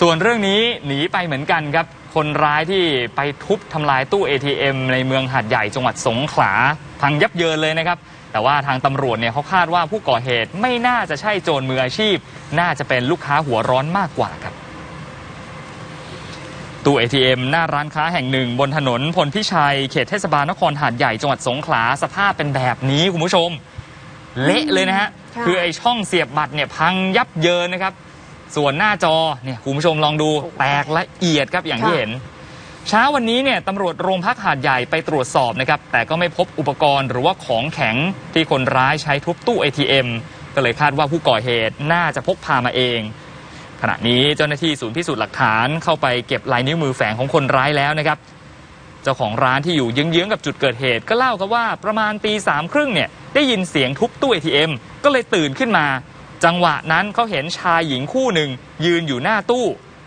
ส่วนเรื่องนี้หนีไปเหมือนกันครับ คนร้ายที่ไปทุบทำลายตู้ ATM ในเมืองหาดใหญ่จังหวัดสงขลาพังยับเยินเลยนะครับ แต่ว่าทางตำรวจเนี่ยเขาคาดว่าผู้ก่อเหตุไม่น่าจะใช่โจรมืออาชีพ น่าจะเป็นลูกค้าหัวร้อนมากกว่าครับตู้ ATM หน้าร้านค้าแห่งหนึ่ง บนถนนพลพิชัย เขตเทศบาลนครหาดใหญ่จังหวัดสงขลาสภาพเป็นแบบนี้คุณผู้ชม เละเลยนะฮะค่ะคือไอ้ช่องเสียบบัตรเนี่ยพังยับเยินนะครับ ส่วนหน้าจอเนี่ยคุณผู้ชมลองดูแตกละเอียดครับอย่างที่ค่ะเห็น เช้าวันนี้เนี่ยตำรวจโรงพักหาดใหญ่ไปตรวจสอบนะครับ แต่ก็ไม่พบอุปกรณ์หรือว่าของแข็งที่คนร้ายใช้ทุบตู้ ATM ก็เลยคาดว่าผู้ก่อเหตุน่าจะพกพามาเอง ขณะนี้เจ้าหน้าที่ศูนย์พิสูจน์หลักฐานเข้าไปเก็บลายนิ้วมือแฝงของคนร้ายแล้วนะครับเจ้าของร้านที่อยู่เยื้องๆกับจุดเกิดเหตุก็เล่าครับว่าประมาณตีสามครึ่งเนี่ยได้ยินเสียงทุบตู้ ATM ก็เลยตื่นขึ้นมา จังหวะนั้นเขาเห็นชายหญิงคู่หนึ่งยืนอยู่หน้าตู้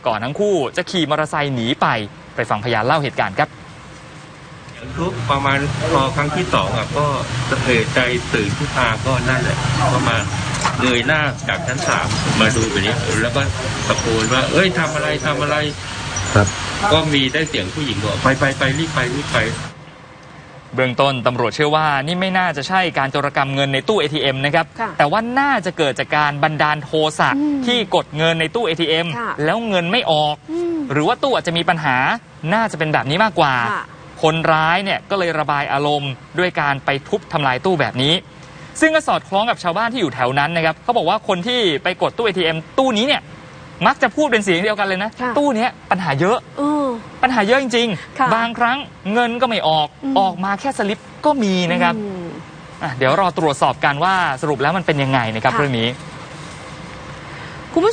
ก่อนทั้งคู่จะขี่มอเตอร์ไซค์หนีไป ไปฟังพยานเล่าเหตุการณ์ครับทุกประมาณพอครั้งที่สองอะก็สะเทือนใจตื่นขึ้นมาก็นั่นแหละก็มาเงยหน้าจากชั้นสามมาดูแบบนี้ แล้วก็ตะโกนว่า เอ้ยทำอะไรทำอะไรครับ ก็มีได้เสียงผู้หญิงบอกไปไปไปรีบไปรีบไป เบื้องต้นตำรวจเชื่อว่านี่ไม่น่าจะใช่การโจรกรรมเงินในตู้ ATM นะครับ ค่ะแต่ว่าน่าจะเกิดจากการบันดาลโทสะอืมที่กดเงินในตู้ ATM ค่ะแล้วเงินไม่ออก อืมหรือว่าตู้อาจจะมีปัญหาน่าจะเป็นแบบนี้มากกว่า ค่ะ คนร้ายเนี่ยก็เลยระบายอารมณ์ด้วยการไปทุบทำลายตู้แบบนี้ ซึ่งก็สอดคล้องกับชาวบ้านที่อยู่แถวนั้นนะครับเขาบอกว่าคนที่ไปกดตู้ ATM ตู้นี้เนี่ย มักจะพูดเป็นเสียงเดียวกันเลยนะ ค่ะตู้เนี้ยปัญหาเยอะ เออ ปัญหาเยอะจริง ค่ะๆ บางครั้งเงินก็ไม่ออกอืม ออกมาแค่สลิปก็มีนะครับอืม อะเดี๋ยวรอตรวจสอบกันว่าสรุปแล้วมันเป็นยังไงนะครับค่ะ เรื่องนี้ค